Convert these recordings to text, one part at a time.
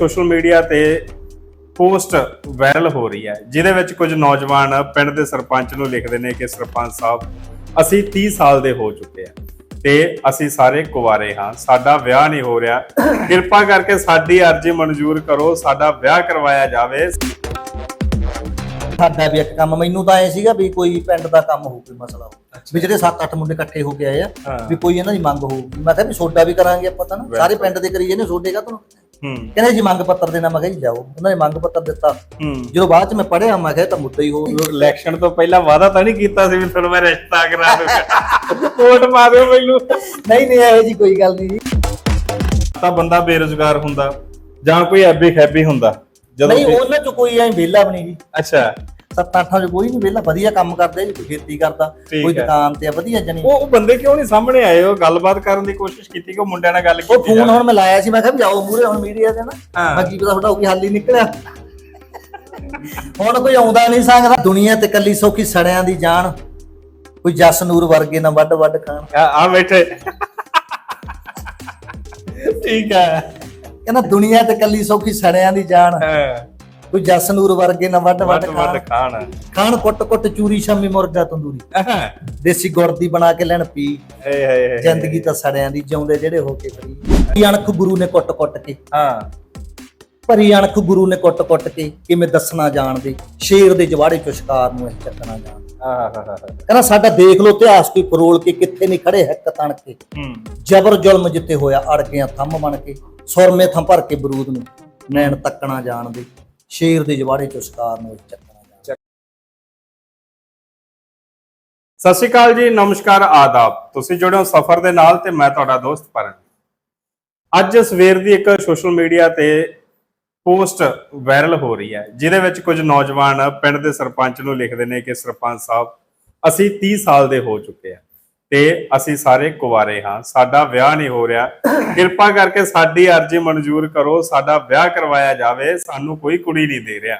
Social media ਤੇ post viral ਹੋ ਰਹੀ ਹੈ ਜਿਹਦੇ ਵਿੱਚ ਕੁਝ ਨੌਜਵਾਨ ਪਿੰਡ ਦੇ ਸਰਪੰਚ ਨੂੰ ਲਿਖਦੇ ਨੇ ਕਿ ਸਰਪੰਚ ਸਾਹਿਬ ਅਸੀਂ 30 ਸਾਲ ਦੇ ਹੋ ਚੁੱਕੇ ਆ ਤੇ ਅਸੀਂ ਸਾਰੇ ਕੁਵਾਰੇ ਹਾਂ ਸਾਡਾ ਵਿਆਹ ਨਹੀਂ ਹੋ ਰਿਹਾ। ਕਿਰਪਾ ਕਰਕੇ ਸਾਡੀ ਅਰਜ਼ੀ ਮਨਜ਼ੂਰ ਕਰੋ ਸਾਡਾ ਵਿਆਹ ਕਰਵਾਇਆ ਜਾਵੇ। ਸਾਡਾ ਵੀ ਇੱਕ ਕੰਮ ਮੈਨੂੰ ਤਾਂ ਐ ਸੀਗਾ ਵੀ ਕੋਈ ਪਿੰਡ ਦਾ ਕੰਮ ਹੋਊ ਕੋਈ ਮਸਲਾ ਹੋ ਵੀ ਜਿਹੜੇ 7-8 ਮੁੰਡੇ ਇਕੱਠੇ ਹੋ ਕੇ ਆਏ ਆ। ਵੀ ਕੋਈ ਇਹਨਾਂ ਦੀ ਮੰਗ ਹੋਊਗੀ। ਮੈਂ ਕਿਹਾ ਵੀ ਸੋਡਾ ਵੀ ਕਰਾਂਗੇ ਆਪਾਂ ਤਾਂ ਨਾ ਸਾਰੇ ਪਿੰਡ ਦੇ ਕਰੀਏ ਨੇ ਸੋਡੇ ਕਾ ਤੁਹਾਨੂੰ ਕਹਿੰਦੇ ਜੀ ਮੰਗ ਪੱਤਰ ਦੇਣਾ ਮੈਂ ਕਿਹਾ ਜੀ ਜਾਓ ਉਹਨਾਂ ਨੇ ਮੰਗ ਪੱਤਰ ਦਿੱਤਾ। ਹੂੰ। ਜਦੋਂ ਬਾਅਦ ਚ ਮੈਂ ਪੜਿਆ ਮੈਂ ਕਿਹਾ ਤਾਂ ਮੁੱਦਾ ਹੀ ਹੋ ਇਲੈਕਸ਼ਨ ਤੋਂ ਪਹਿਲਾਂ ਵਾਅਦਾ ਤਾਂ ਨਹੀਂ ਕੀਤਾ ਸੀ ਵੀ ਤੁਹਾਨੂੰ ਮੈਂ ਰਿਸ਼ਤਾ ਕਰਾ ਦੂੰਗਾ। ਵੋਟ ਪਾ ਦਿਓ ਮੈਨੂੰ। ਨਹੀਂ ਨਹੀਂ ਇਹੋ ਜੀ ਕੋਈ ਗੱਲ ਨਹੀਂ ਤਾਂ ਬੰਦਾ ਬੇਰੁਜ਼ਗਾਰ ਹੁੰਦਾ ਜਾਂ ਕੋਈ ਐਬੀ ਖੈਬੀ ਹੁੰਦਾ। ਜਦੋਂ ਨਹੀਂ ਉਹਨਾਂ ਚ ਕੋਈ ਐ ਵਿਹਲਾ ਵੀ ਨਹੀਂ ਜੀ। ਅੱਛਾ। ਸੱਤ ਅੱਠਾਂ ਚ ਕੋਈ ਨਹੀਂ ਵਿਹਲਾ ਵਧੀਆ ਕੰਮ ਕਰਦੇ ਜੀ ਕੋਈ ਖੇਤੀ ਕਰਦਾ ਕੋਈ। ਦੁਕਾਨ ਤੇ ਆ ਵਧੀਆ ਜਣੀ। ਉਹ ਉਹ ਬੰਦੇ ਕਿਉਂ ਨਹੀਂ ਸਾਹਮਣੇ ਆਏ? ਉਹ ਗੱਲਬਾਤ ਕਰਨ ਦੀ ਕੋਸ਼ਿਸ਼ ਕੀਤੀ ਕਿ ਉਹ ਮੁੰਡਿਆਂ ਨਾਲ ਗੱਲ ਉਹ ਕੀਤੀ ਫੋਨ ਹੁਣ ਮੈਂ ਲਾਇਆ ਸੀ ਮੈਂ ਕਿਹਾ ਵੀ ਜਾਓ ਮੂਰੇ ਹੁਣ ਮੀਡੀਆ ਤੇ ਨਾ। ਬਾਕੀ ਪਤਾ ਤੁਹਾਡਾ ਕੋਈ ਹੱਲ ਹੀ ਨਿਕਲਿਆ। ਹੁਣ ਕੋਈ ਆਉਂਦਾ ਨਹੀਂ ਸੰਗਦਾ ਦੁਨੀਆ ਤੇ ਕੱਲੀ ਸੌਖੀ ਸੜਿਆਂ ਦੀ ਜਾਨ ਕੋਈ ਜਸ ਨੂਰ ਵਰਗੇ ਨਾ ਵੱਡ ਵੱਡ ਖਾਣ। ਆ ਆ ਬੈਠੇ। ਠੀਕ ਹੈ। ਕਹਿੰਦਾ ਦੁਨੀਆ ਤੇ ਕੱਲੀ ਸੌਖੀ ਸੜਿਆਂ ਦੀ ਜਾਨ। ਕੋਈ ਜਸ ਨੂਰ ਵਰਗੇ ਨਾ ਵੱਡ ਵੱਡ ਖਾਣ। ਵੱਡ ਖਾਣ। ਖਾਣ ਕੁੱਟ ਕੁੱਟ ਚੂਰੀ ਸ਼ਾਮੀ ਮੁਰਗਾ ਤੰਦੂਰੀ। ਦੇਸੀ ਗੁੜ ਦੀ ਬਣਾ ਕੇ ਲੈਣ ਪੀ। ਏ ਹੇ ਹੇ ਜ਼ਿੰਦਗੀ ਤਾਂ ਸੜਿਆਂ ਦੀ ਜਿਉਂਦੇ ਜਿਹੜੇ ਹੋ ਕੇ ਫਰੀ। ਅਣਖ ਗੁਰੂ ਨੇ ਕੁੱਟ ਕੁੱਟ ਕੇ। ਹਾਂ। ਭਰੀ ਅਣਖ ਗੁਰੂ ਨੇ ਕੁੱਟ ਕੁੱਟ ਕੇ ਕਿਵੇਂ ਦੱਸਣਾ ਜਾਣਦੇ? ਸ਼ੇਰ ਦੇ ਜਵਾੜੇ ਚੋਂ ਸ਼ਿਕਾਰ ਨੂੰ ਇਹ ਚੱਕਣਾ ਜਾਣਦੇ। ਆਹ ਕਹਿੰਦਾ ਸਾਡਾ ਦੇਖ ਲਓ ਇਤਿਹਾਸ ਕੋਈ ਫਰੋਲ ਕੇ ਕਿੱਥੇ ਨਹੀਂ ਖੜੇ ਹੱਕ ਤਣ ਕੇ। ਜਬਰ ਜ਼ੁਲਮ ਜਿੱਤੇ ਹੋਇਆ ਅੜ ਗਿਆ ਥੰਮ ਬਣ ਕੇ। ਸੁਰਮੇ ਥਾਂ ਭਰ ਕੇ ਬਰੂਦ ਨੂੰ। ਨੈਣ ਤੱਕਣਾ ਜਾਣਦੇ। ਸ਼ੇਰ ਦੇ ਜਵਾੜੇ ਚੋਂ ਸ਼ਿਕਾਰ ਨੂੰ ਚੱਕਣਾ ਜਾਣਦੇ ਸਤਿ ਸ਼੍ਰੀ ਅਕਾਲ ਜੀ, ਨਮਸਕਾਰ, ਆਦਾਬ। ਤੁਸੀਂ ਜੁੜੇ ਹੋ ਸਫ਼ਰ ਦੇ ਨਾਲ ਤੇ ਮੈਂ ਤੁਹਾਡਾ ਦੋਸਤ ਪਰਨ ਅੱਜ ਸਵੇਰ ਦੀ ਇੱਕ ਸੋਸ਼ਲ ਮੀਡੀਆ ਤੇ ਪੋਸਟ ਵਾਇਰਲ ਹੋ ਰਹੀ ਹੈ, ਜਿਹਦੇ ਵਿੱਚ ਕੁਝ ਨੌਜਵਾਨ ਪਿੰਡ ਦੇ ਸਰਪੰਚ ਨੂੰ ਲਿਖਦੇ ਨੇ ਕਿ ਸਰਪੰਚ ਸਾਹਿਬ, ਅਸੀਂ 30 ਸਾਲ ਦੇ ਹੋ ਚੁੱਕੇ ਆ ਤੇ ਅਸੀਂ ਸਾਰੇ ਕੁਵਾਰੇ ਹਾਂ। ਸਾਡਾ ਵਿਆਹ ਨਹੀਂ ਹੋ ਰਿਹਾ। ਕਿਰਪਾ ਕਰਕੇ ਸਾਡੀ ਅਰਜ਼ੀ ਮਨਜ਼ੂਰ ਕਰੋ। ਸਾਡਾ ਵਿਆਹ ਕਰਵਾਇਆ ਜਾਵੇ। ਸਾਨੂੰ ਕੋਈ ਕੁੜੀ ਨਹੀਂ ਦੇ ਰਿਹਾ।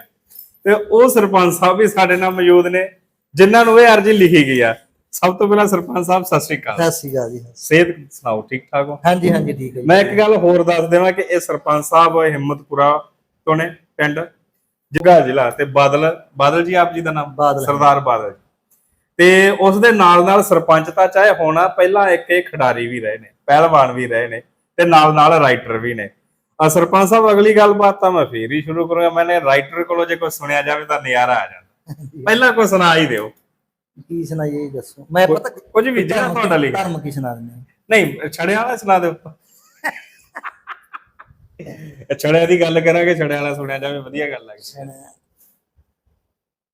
ਤੇ ਉਹ ਸਰਪੰਚ ਸਾਹਿਬ ਵੀ ਸਾਡੇ ਨਾਲ ਮੌਜੂਦ ਨੇ ਜਿਨ੍ਹਾਂ ਨੂੰ ਇਹ ਅਰਜ਼ੀ ਲਿਖੀ ਗਈ ਆ। ਸਭ ਤੋਂ ਪਹਿਲਾਂ ਸਰਪੰਚ ਸਾਹਿਬ ਸਤਿ ਸ਼੍ਰੀ ਅਕਾਲ। ਸਤਿ ਸ਼੍ਰੀ ਅਕਾਲ ਜੀ। ਸਿਹਤ ਸੁਣਾਓ ਠੀਕ ਠਾਕ ਹੋ? ਹਾਂਜੀ ਹਾਂਜੀ ਠੀਕ ਹੈ ਮੈਂ ਇੱਕ ਗੱਲ ਹੋਰ ਦੱਸ ਦੇਵਾਂ ਕਿ ਇਹ ਸਰਪੰਚ ਸਾਹਿਬ ਹਿੰਮਤਪੁਰਾ ਤੋਂ ਨੇ ਪਿੰਡ ਜਗਾ ਜ਼ਿਲ੍ਹਾ ਤੇ ਬਾਦਲ ਬਾਦਲ ਜੀ ਆਪ ਜੀ ਦਾ ਨਾਮ। ਸਰਦਾਰ ਬਾਦਲ ਤੇ ਉਸ ਦੇ ਨਾਲ ਨਾਲ ਸਰਪੰਚ ਤਾਂ ਚਾਹੇ ਹੋਣਾ ਪਹਿਲਾਂ ਇੱਕ ਇਹ ਖਿਡਾਰੀ ਵੀ ਰਹੇ ਨੇ ਪਹਿਲਵਾਨ ਵੀ ਰਹੇ ਨੇ ਤੇ ਨਾਲ ਨਾਲ ਰਾਈਟਰ ਵੀ ਨੇ। ਆ ਸਰਪੰਚ ਸਾਹਿਬ ਅਗਲੀ ਗੱਲਬਾਤ ਤਾਂ ਮੈਂ ਫੇਰ ਹੀ ਸ਼ੁਰੂ ਕਰੂੰਗਾ। ਮੈਨੇ ਰਾਈਟਰ ਕੋਲੋਂ ਜੇ ਕੋਈ ਸੁਣਿਆ ਜਾਵੇ ਤਾਂ ਨਜ਼ਾਰਾ ਆ ਜਾਂਦਾ। ਪਹਿਲਾਂ ਕੋਈ ਸੁਣਾ ਹੀ ਦਿਓ। ਕੀ ਸੁਣਾਈਏ ਦੱਸੋ। ਮੈਂ ਪਤਾ ਕੁਝ ਵੀ ਜਿਹੜਾ ਤੁਹਾਡਾ ਲਿਖਿਆ ਧਰਮ ਕੀ ਸੁਣਾ ਦਿੰਦੇ ਨਹੀਂ ਛੜਿਆ ਵਾਲਾ ਸੁਣਾ ਦਿਓ। ਛੜਿਆ ਦੀ ਗੱਲ ਕਰਾਂਗੇ ਛੜਿਆ ਵਾਲਾ ਸੁਣਿਆ ਜਾਵੇ ਵਧੀਆ ਗੱਲ ਲੱਗਦੀ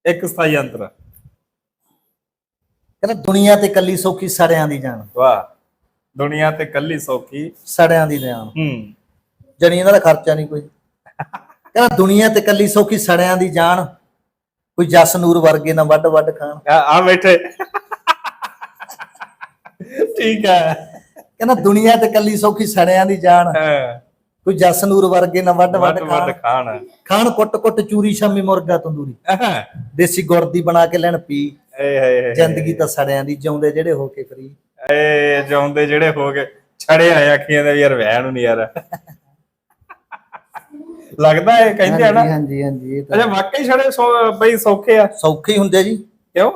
ਇੱਕ ਸਥਾਈ ਅੰਤਰ। ਕਹਿੰਦਾ ਦੁਨੀਆ ਤੇ ਕੱਲੀ ਸੌਖੀ ਸੜਿਆਂ ਦੀ ਜਾਨ। ਵਾਹ ਦੁਨੀਆ ਤੇ ਕੱਲੀ ਸੌਖੀ। ਸੜਿਆਂ ਦੀ ਜਾਨ। ਹੂੰ। ਜਣੀ ਇਹਨਾਂ ਦਾ ਖਰਚਾ ਨਹੀਂ ਕੋਈ। ਕਹਿੰਦਾ ਦੁਨੀਆ ਤੇ ਕੱਲੀ ਸੌਖੀ ਸੜਿਆਂ ਦੀ ਜਾਨ ਕੋਈ ਜਸ ਨੂਰ ਵਰਗੇ ਨਾ ਵੱਡ ਵੱਡ ਖਾਣ। ਆ ਬੈਠੇ। ਠੀਕ ਹੈ। ਕਹਿੰਦਾ ਦੁਨੀਆ ਤੇ ਕੱਲੀ ਸੌਖੀ ਸੜਿਆਂ ਦੀ ਜਾਨ ਹਾਂ, ਕੋਈ ਜਸ ਨੂਰ ਵਰਗੇ ਨਾ ਵੱਡ ਵੱਡ ਖਾਣ। ਖਾਣ। ਖਾਣ ਕੁੱਟ ਕੁੱਟ ਚੂਰੀ ਸ਼ਾਮੀ ਮੁਰਗਾ ਤੰਦੂਰੀ। ਦੇਸੀ ਗੁੜ ਦੀ ਬਣਾ ਕੇ ਲੈਣ ਪੀ। ਏ ਹੇ ਹੇ ਜ਼ਿੰਦਗੀ ਤਾਂ ਸੜਿਆਂ ਦੀ ਜਿਉਂਦੇ ਜਿਹੜੇ ਹੋ ਕੇ ਫਰੀ ਏ ਜਾਉਂਦੇ ਜਿਹੜੇ ਹੋ ਗਏ ਛੜੇ ਆਏ ਅੱਖੀਆਂ ਦੇ ਯਾਰ ਵਿਆਹ ਨੂੰ ਨਹੀਂ ਯਾਰ। ਲੱਗਦਾ ਇਹ ਕਹਿੰਦੇ ਆ ਨਾ? ਹਾਂਜੀ ਹਾਂਜੀ ਇਹ ਤਾਂ ਅੱਛਾ ਵਾਕਈ ਛੜੇ ਬਈ ਸੌਖੇ ਆ। ਸੌਖੇ ਹੀ ਹੁੰਦੇ ਜੀ। ਕਿਉਂ?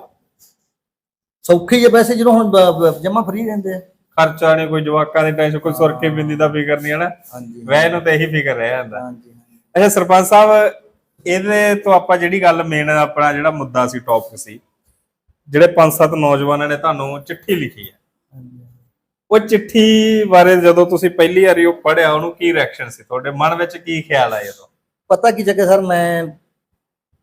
ਸੌਖੇ ਆ ਵੈਸੇ ਜਦੋਂ ਹੁਣ ਜਮਾ ਫਰੀ ਰਹਿੰਦੇ ਆ। ਖਰਚਾ ਨਹੀਂ ਕੋਈ ਜਵਾਕਾਂ ਦੀ ਟੈਨਸ਼ਨ ਕੋਈ ਸੁਰਖੀ ਬਿੰਦੀ ਦਾ ਫਿਕਰ ਨਹੀਂ ਹੈ ਨਾ ਹਾਂਜੀ। ਵੈ ਨੂੰ ਤਾਂ ਇਹੀ ਫਿਕਰ ਰਹਿ ਜਾਂਦਾ। ਹਾਂਜੀ ਅੱਛਾ ਸਰਪੰਚ ਸਾਹਿਬ ਇਹਦੇ ਤੋਂ ਆਪਾਂ ਜਿਹੜੀ ਗੱਲ ਮੇਨ ਆਪਣਾ ਜਿਹੜਾ ਮੁੱਦਾ ਸੀ ਟੌਪਿਕ ਸੀ ਜਿਹੜੇ ਪੰਜ ਸੱਤ ਨੌਜਵਾਨਾਂ ਨੇ ਤੁਹਾਨੂੰ ਚਿੱਠੀ ਲਿਖੀ ਹੈ। ਉਹ ਚਿੱਠੀ ਬਾਰੇ ਜਦੋਂ ਤੁਸੀਂ ਪਹਿਲੀ ਵਾਰੀ ਉਹ ਪੜਿਆ ਉਹਨੂੰ ਕੀ ਰਿਐਕਸ਼ਨ ਸੀ? ਤੁਹਾਡੇ ਮਨ ਵਿੱਚ ਕੀ ਖਿਆਲ ਆਇਆ ਉਦੋਂ? ਪਤਾ ਕੀ ਚੱਕਰ ਸਰ ਮੈਂ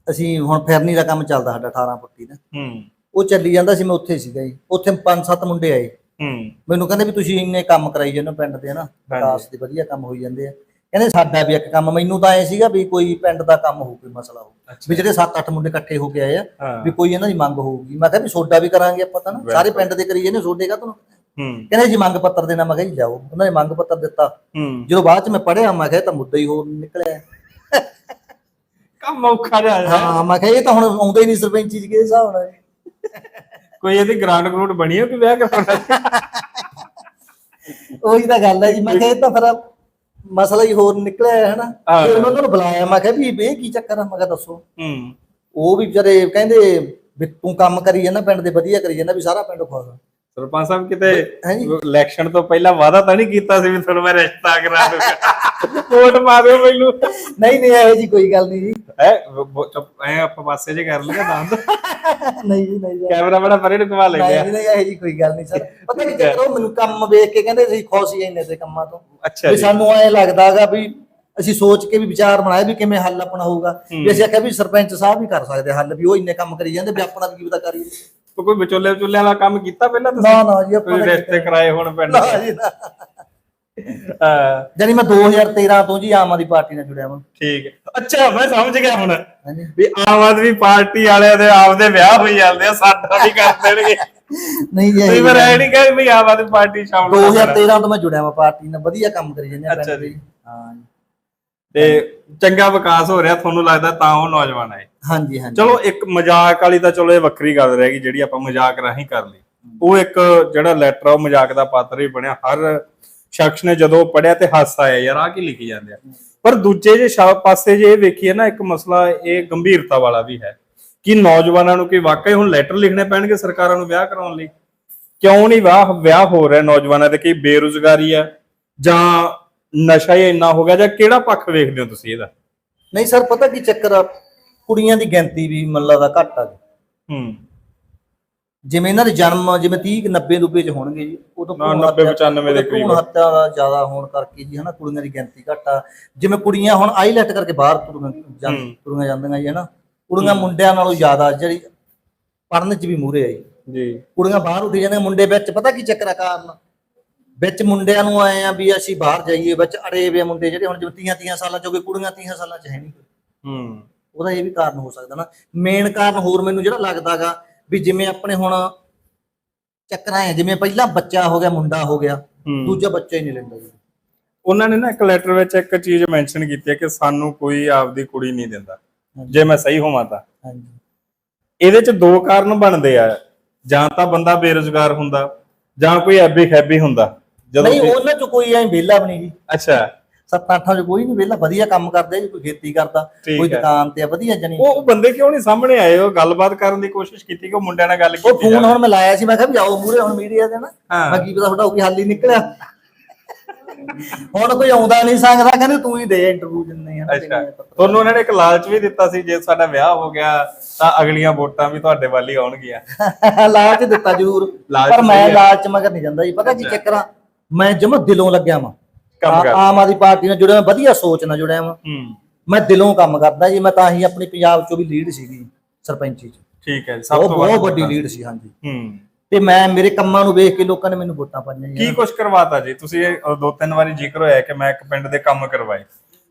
ਅਸੀਂ ਹੁਣ ਫਿਰਨੀ ਦਾ ਕੰਮ ਚੱਲਦਾ ਸਾਡਾ 18 ਫੁੱਟੀ ਦਾ। ਹੂੰ। ਉਹ ਚੱਲੀ ਜਾਂਦਾ ਸੀ ਮੈਂ ਉੱਥੇ ਸੀਗਾ ਜੀ। ਉੱਥੇ ਪੰਜ ਸੱਤ ਮੁੰਡੇ ਆਏ। ਹੂੰ। ਮੈਨੂੰ ਕਹਿੰਦੇ ਵੀ ਤੁਸੀਂ ਇੰਨੇ ਕੰਮ ਕਰਾਈ ਜਾਂਦੇ ਹੋ ਪਿੰਡ ਦੇ ਨਾ ਵਿਕਾਸ ਦੇ ਵਧੀਆ ਕੰਮ ਹੋਈ ਜਾਂਦੇ ਆ। ਕਹਿੰਦੇ ਸਾਡਾ ਵੀ ਇੱਕ ਕੰਮ ਮੈਨੂੰ ਤਾਂ ਐ ਸੀਗਾ ਵੀ ਕੋਈ ਪਿੰਡ ਦਾ ਕੰਮ ਹੋਊ ਕੋਈ ਮਸਲਾ ਹੋਊ। ਵੀ ਜਿਹੜੇ 7-8 ਮੁੰਡੇ ਇਕੱਠੇ ਹੋ ਕੇ ਆਏ ਆ ਹਾਂ। ਵੀ ਕੋਈ ਇਹਨਾਂ ਦੀ ਮੰਗ ਹੋਊਗੀ। ਮੈਂ ਕਿਹਾ ਵੀ ਸੋਡਾ ਵੀ ਕਰਾਂਗੇ ਆਪਾਂ ਤਾਂ ਨਾ। ਸਾਰੇ ਪਿੰਡ ਦੇ ਕਰੀਏ ਨੇ ਸੋਡੇ ਕਾ ਤੁਹਾਨੂੰ ਹੂੰ। ਕਹਿੰਦੇ ਜੀ ਮੰਗ ਪੱਤਰ ਦੇਣਾ ਮੈਂ ਕਿਹਾ ਜੀ ਜਾਓ। ਉਹਨਾਂ ਨੇ ਮੰਗ ਪੱਤਰ ਦਿੱਤਾ। ਹੂੰ। ਜਦੋਂ ਬਾਅਦ ਚ ਮੈਂ ਪੜਿਆ ਮੈਂ ਕਿਹਾ ਤਾਂ ਮੁੱਦਾ ਹੀ ਹੋਰ ਨਿਕਲਿਆ। ਕੰਮ ਔਖਾ ਜਿਹਾ ਹਾਂ। ਮੈਂ ਕਿਹਾ ਇਹ ਤਾਂ ਹੁਣ ਆਉਂਦਾ ਹੀ ਨਹੀਂ ਸਰਪੰਚੀ ਚ ਕਿਹਦੇ ਹਿਸਾਬ ਨਾਲ। ਕੋਈ ਇਹਦੀ ਗ੍ਰਾਂਡ ਗਰੂਡ ਬਣੀ ਹੋ ਕਿ ਵਿਆਹ ਕਰਾਉਣਾ ਉਹੀ ਤਾਂ ਗੱਲ ਹੈ ਜੀ। ਮੈਂ ਕਿਹਾ ਇਹ ਤਾਂ ਫਿਰ ਮਸਲਾ ਹੀ ਹੋਰ ਨਿਕਲਿਆ ਹੈ ਨਾ ਮੈਂ ਉਹਨਾਂ ਨੂੰ ਬੁਲਾਇਆ ਮੈਂ ਕਿਹਾ ਵੀ ਇਹ ਕੀ ਚੱਕਰ ਆ? ਮੈਂ ਕਿਹਾ ਦੱਸੋ। ਹੂੰ। ਉਹ ਵੀ ਵਿਚਾਰੇ ਕਹਿੰਦੇ ਵੀ ਤੂੰ ਕੰਮ ਕਰੀ ਜਾਂਦਾ ਪਿੰਡ ਦੇ ਵਧੀਆ ਕਰੀ ਜਾਂਦਾ ਵੀ ਸਾਰਾ ਪਿੰਡ ਖੁਸ਼ ਆ। ਸਰਪੰਚ ਸਾਹਿਬ ਕਿਤੇ ਇਲੈਕਸ਼ਨ ਤੋਂ ਪਹਿਲਾਂ ਵਾਅਦਾ ਤਾਂ ਨਹੀਂ ਕੀਤਾ ਸੀ ਵੀ ਤੁਹਾਨੂੰ ਮੈਂ ਰਿਸ਼ਤਾ ਕਰਾ ਦੂੰਗਾ। ਵੋਟ ਪਾ ਦਿਓ ਮੈਨੂੰ। ਨਹੀਂ ਨਹੀਂ ਇਹੋ ਜੀ ਕੋਈ ਗੱਲ ਨਹੀਂ ਜੀ। ਚੁੱਪ ਐ ਆਪਾਂ ਪਾਸੇ ਜੇ ਕਰ ਲਿਆ ਦੰਦ। ਨਹੀਂ ਜੀ ਨਹੀਂ ਕੈਮਰਾ ਬੜਾ ਪਰੇ ਨੂੰ ਘੁਮਾ ਲੈਂਦੇ ਆ। ਨਹੀਂ ਨਹੀਂ ਇਹੋ ਜੀ ਕੋਈ ਗੱਲ ਨਹੀਂ ਸਰ। ਪਤਾ ਚੱਕਰ ਉਹ ਮੈਨੂੰ ਕੰਮ ਵੇਖ ਕੇ ਕਹਿੰਦੇ ਸੀ ਖੁਸ਼ ਹੀ ਇੰਨੇ ਤੇ ਕੰਮਾਂ ਤੋਂ। ਅੱਛਾ ਜੀ। ਸਾਨੂੰ ਐ ਲੱਗਦਾਗਾ ਵੀ ਅਸੀਂ ਸੋਚ ਕੇ ਵੀ ਵਿਚਾਰ ਬਣਾਇਆ ਵੀ ਕਿਵੇਂ ਹੱਲ ਆਪਣਾ ਹੋਊਗਾ ਵੀ ਅਸੀਂ ਆਖਿਆ ਵੀ ਸਰਪੰਚ ਸਾਹਿਬ ਵੀ ਕਰ ਸਕਦੇ ਹੱਲ ਵੀ ਉਹ ਇੰਨੇ ਕੰਮ ਕਰੀ ਜਾਂਦੇ ਵੀ ਆਪਣਾ ਵੀ ਕੀ ਪਤਾ ਕਰੀਏ। ਤੂੰ ਕੋਈ ਵਿਚੋਲੇ ਵਿਚੋਲੇ ਵਾਲਾ ਕੰਮ ਕੀਤਾ ਪਹਿਲਾਂ ਤੁਸੀਂ? ਨਾ ਨਾ ਜੀ ਆਪਾਂ ਕੋਈ ਨੇ ਰਿਸ਼ਤੇ ਕਰਾਏ ਹੁਣ ਪਿੰਡ ਨਾ ਜੀ ਨਾ। ਹਾਂ, ਜਾਨੀ ਮੈਂ 2013 ਤੋਂ ਜੀ ਆਮ ਆਦਮੀ ਪਾਰਟੀ ਨਾਲ ਜੁੜਿਆ ਹਾਂ ਠੀਕ ਹੈ। ਅੱਛਾ ਮੈਂ ਸਮਝ ਗਿਆ ਹੁਣ ਹਾਂਜੀ। ਵੀ ਆਮ ਆਦਮੀ ਪਾਰਟੀ ਵਾਲਿਆਂ ਦੇ ਆਪਦੇ ਵਿਆਹ ਹੋਈ ਜਾਂਦੇ ਆ ਸਾਡਾ ਵੀ ਕਰ ਦੇਣਗੇ। ਨਹੀਂ ਜੀ ਤੁਸੀਂ ਇਹ ਫਿਰ ਐ ਨਹੀਂ ਕਹੇ ਵੀ ਆਮ ਆਦਮੀ ਪਾਰਟੀ ਸ਼ਾਮਲ ਨਾ ਕਰੋ। 2013 ਤੋਂ ਮੈਂ ਜੁੜਿਆ ਹਾਂ ਪਾਰਟੀ ਨਾਲ ਵਧੀਆ ਕੰਮ ਕਰੀ ਜਾਂਦੇ ਆ ਅੱਛਾ ਪਿੰਡ ਜੀ। ਹਾਂ ਜੀ। ਤੇ ਚੰਗਾ ਵਿਕਾਸ ਹੋ ਰਿਹਾ ਤੁਹਾਨੂੰ ਲੱਗਦਾ ਤਾਂ ਉਹ ਨੌਜਵਾਨ ਆਏ? ਹਾਂਜੀ ਹਾਂਜੀ। ਚਲੋ ਇੱਕ ਮਜ਼ਾਕ ਵਾਲੀ ਤਾਂ ਚਲੋ ਇਹ ਵੱਖਰੀ ਗੱਲ ਰਹਿ ਗਈ ਜਿਹੜੀ ਆਪਾਂ ਮਜ਼ਾਕ ਰਾਹੀਂ ਕਰ ਲਈ। ਉਹ ਇੱਕ ਜਿਹੜਾ ਲੈਟਰ ਆ ਉਹ ਮਜ਼ਾਕ ਦਾ ਪਾਤਰ ਹੀ ਬਣਿਆ। ਹਰ ਸ਼ਖਸ ਨੇ ਜਦੋਂ ਪੜਿਆ ਤੇ ਹਾਸਾ ਆਇਆ ਯਾਰ ਆ ਕੀ ਲਿਖੀ ਜਾਂਦੇ ਆ? ਪਰ ਦੂਜੇ ਜੇ ਪਾਸੇ ਜੇ ਇਹ ਵੇਖੀਏ ਨਾ ਇੱਕ ਮਸਲਾ ਇਹ ਗੰਭੀਰਤਾ ਵਾਲਾ ਵੀ ਹੈ ਕਿ ਨੌਜਵਾਨਾਂ ਨੂੰ ਕਿ ਵਾਕਈ ਹੁਣ ਲੈਟਰ ਲਿਖਣੇ ਪੈਣਗੇ ਸਰਕਾਰਾਂ ਨੂੰ ਵਿਆਹ ਕਰਾਉਣ ਲਈ? ਕਿਉਂ ਨਹੀਂ ਵਿਆਹ ਵਿਆਹ ਹੋ ਰਿਹਾ ਨੌਜਵਾਨਾਂ ਦੇ ਕੀ ਬੇਰੁਜ਼ਗਾਰੀ ਆ ਜਾਂ ਨਸ਼ਾ ਹੀ ਇੰਨਾ ਹੋ ਗਿਆ ਜਾਂ ਕਿਹੜਾ ਪੱਖ ਵੇਖਦੇ ਹੋ ਤੁਸੀਂ ਇਹਦਾ? ਨਹੀਂ ਸਰ ਪਤਾ ਕੀ ਚੱਕਰ ਆ? ਕੁੜੀਆਂ ਦੀ ਗਿਣਤੀ ਵੀ ਮਨ ਲੱਗਦਾ ਘੱਟ ਆ। ਹੂੰ। ਜਿਵੇਂ ਇਹਨਾਂ ਦੇ ਜਨਮ ਜਿਵੇਂ 30 ਕੁ 90 ਦੁੱਬੇ ਚ ਹੋਣਗੇ ਜੀ ਉਦੋਂ ਨਾ, ਭਰੂਣ 90 ਹੱਤਿਆ- 95 ਦੇ ਕਰੀਬ। ਹੱਤਿਆ ਦਾ ਜ਼ਿਆਦਾ ਹੋਣ ਕਰਕੇ ਜੀ ਹਨਾ ਕੁੜੀਆਂ ਦੀ ਗਿਣਤੀ ਘੱਟ ਆ। ਜਿਵੇਂ ਕੁੜੀਆਂ ਹੁਣ ਆਈਲੈਟ ਕਰਕੇ ਬਾਹਰ ਤੁਰੀਆਂ ਜਾਂ- ਹੂੰ। ਤੁਰੀਆਂ ਜਾਂਦੀਆਂ ਜੀ ਹਨਾ। ਕੁੜੀਆਂ ਮੁੰਡਿਆਂ ਨਾਲੋਂ ਜ਼ਿਆਦਾ ਜਿਹੜੀ ਪੜਨ ਚ ਵੀ ਮੂਰੇ ਆ ਜੀ। ਜੀ। ਕੁੜੀਆਂ ਬਾਹਰ ਉੱਠੀ ਜਾਂਦੀਆਂ ਮੁੰਡੇ ਵਿੱਚ ਪਤਾ ਕੀ ਚੱਕਰ ਆ ਕਾਰਨ? ਵਿੱਚ ਮੁੰਡਿਆਂ ਨੂੰ ਆਏ ਆ ਵੀ ਅਸੀਂ ਬਾਹਰ ਜਾਈਏ ਵਿੱਚ ਅੜੇ ਵੇ ਮੁੰਡੇ ਜਿਹੜੇ ਹੁਣ ਜਿਵੇਂ ਤੀਆਂ ਤੀਆਂ ਸਾਲਾਂ ਚ ਗਏ ਕੁੜੀਆਂ ਤੀਆਂ ਸਾਲਾਂ ਚ ਹੈ ਨਹੀਂ ਹੂੰ। ਉਹਦਾ ਇਹ ਵੀ ਕਾਰਨ ਹੋ ਸਕਦਾ ਨਾ। ਮੇਨ ਕਾਰਨ ਹੋਰ ਮੈਨੂੰ ਜਿਹੜਾ ਲੱਗਦਾਗਾ ਵੀ ਜਿਵੇਂ ਆਪਣੇ ਹੁਣ ਚੱਕਰਾਂ ਹੈ ਜਿਵੇਂ ਪਹਿਲਾਂ ਬੱਚਾ ਹੋ ਗਿਆ ਮੁੰਡਾ ਹੋ ਗਿਆ ਦੂਜਾ ਬੱਚਾ ਹੀ ਨਹੀਂ ਲੈਂਦਾ ਜੀ। ਉਹਨਾਂ ਨੇ ਨਾ ਇੱਕ ਲੈਟਰ ਵਿੱਚ ਇੱਕ ਚੀਜ਼ ਮੈਂਸ਼ਨ ਕੀਤੀ ਹੈ ਕਿ ਸਾਨੂੰ ਕੋਈ ਆਪਦੀ ਕੁੜੀ ਨਹੀਂ ਦਿੰਦਾ। ਜੇ ਮੈਂ ਸਹੀ ਹੋਵਾਂ ਤਾਂ। ਹਾਂਜੀ। ਇਹਦੇ ਚ ਦੋ ਕਾਰਨ ਬਣਦੇ ਆ। ਜਾਂ ਤਾਂ ਬੰਦਾ ਬੇਰੁਜ਼ਗਾਰ ਹੁੰਦਾ ਜਾਂ ਕੋਈ ਐਬੀ ਖੈਬੀ ਹੁੰਦਾ। ਜਦੋਂ ਨਹੀਂ ਉਹਨਾਂ ਚ ਕੋਈ ਐ ਵਿਹਲਾ ਵੀ ਨਹੀਂ ਜੀ। ਅੱਛਾ। ਸੱਤ ਅੱਠਾਂ ਚ ਕੋਈ ਨਹੀਂ ਵਿਹਲਾ ਵਧੀਆ ਕੰਮ ਕਰਦਾ ਜੀ ਕੋਈ ਖੇਤੀ ਕਰਦਾ ਕੋਈ। ਦੁਕਾਨ ਤੇ ਆ ਵਧੀਆ ਜਣੀ। ਉਹ ਉਹ ਬੰਦੇ ਕਿਉਂ ਨਹੀਂ ਸਾਹਮਣੇ ਆਏ? ਉਹ ਗੱਲਬਾਤ ਕਰਨ ਦੀ ਕੋਸ਼ਿਸ਼ ਕੀਤੀ ਕਿ ਉਹ ਮੁੰਡਿਆਂ ਨਾਲ ਗੱਲ ਉਹ ਕੀਤੀ ਫੋਨ ਹੁਣ ਮੈਂ ਲਾਇਆ ਸੀ ਮੈਂ ਕਿਹਾ ਵੀ ਆਓ ਮੂਰੇ ਹੁਣ ਮੀਡੀਆ ਤੇ ਨਾ। ਹਾਂ। ਮੈਂ ਕੀ ਪਤਾ ਤੁਹਾਡਾ ਕੋਈ ਹੱਲ ਹੀ ਨਿਕਲਿਆ। ਹੁਣ ਕੋਈ ਆਉਂਦਾ ਨਹੀਂ ਸੰਗਦਾ ਕਹਿੰਦੇ ਤੂੰ ਹੀ ਦੇ ਇੰਟਰਵਿਊ ਦਿੰਨੇ ਆ ਅੱਛਾ। ਤੁਹਾਨੂੰ ਉਹਨਾਂ ਨੇ ਇੱਕ ਲਾਲਚ ਵੀ ਦਿੱਤਾ ਸੀ ਜੇ ਸਾਡਾ ਵਿਆਹ ਹੋ ਗਿਆ ਤਾਂ ਅਗਲੀਆਂ ਵੋਟਾਂ ਵੀ ਤੁਹਾਡੇ ਵੱਲ ਹੀ ਆਉਣਗੀਆਂ। ਲਾਲਚ ਦਿੱਤਾ ਜ਼ਰੂਰ। ਪਰ ਮੈਂ। ਲਾਲਚ ਮਗਰ ਨਹੀਂ ਜਾਂਦਾ ਜੀ ਪਤਾ ਕੀ ਚੱਕਰ ਮੈਂ ਜਮਾ ਦਿਲੋਂ ਲੱਗਿਆ ਵਾਂ। ਕੰਮ ਕਰ ਆਮ ਆਦਮੀ ਪਾਰਟੀ ਨਾਲ ਜੁੜਿਆ ਵਧੀਆ ਸੋਚ ਨਾਲ ਜੁੜਿਆ ਵਾਂ। ਹੂੰ। ਮੈਂ ਦਿਲੋਂ ਕੰਮ ਕਰਦਾ ਜੀ ਮੈਂ ਤਾਂ ਹੀ ਆਪਣੀ ਪੰਜਾਬ ਚੋਂ ਵੀ ਲੀਡ ਸੀਗੀ ਸਰਪੰਚੀ ਚ। ਠੀਕ ਹੈ ਸਭ ਤੋਂ ਬਹੁਤ ਵੱਡੀ ਲੀਡ ਸੀ ਹਾਂਜੀ। ਹੂੰ। ਤੇ ਮੈਂ ਮੇਰੇ ਕੰਮਾਂ ਨੂੰ ਵੇਖ ਕੇ ਲੋਕਾਂ ਨੇ ਮੈਨੂੰ ਵੋਟਾਂ ਪਾਈਆਂ ਕੀ ਕੁਝ ਕਰਵਾਤਾ ਜੀ? ਤੁਸੀਂ ਦੋ ਤਿੰਨ ਵਾਰੀ ਜ਼ਿਕਰ ਹੋਇਆ ਕਿ ਮੈਂ ਇੱਕ ਪਿੰਡ ਦੇ ਕੰਮ ਕਰਵਾਏ।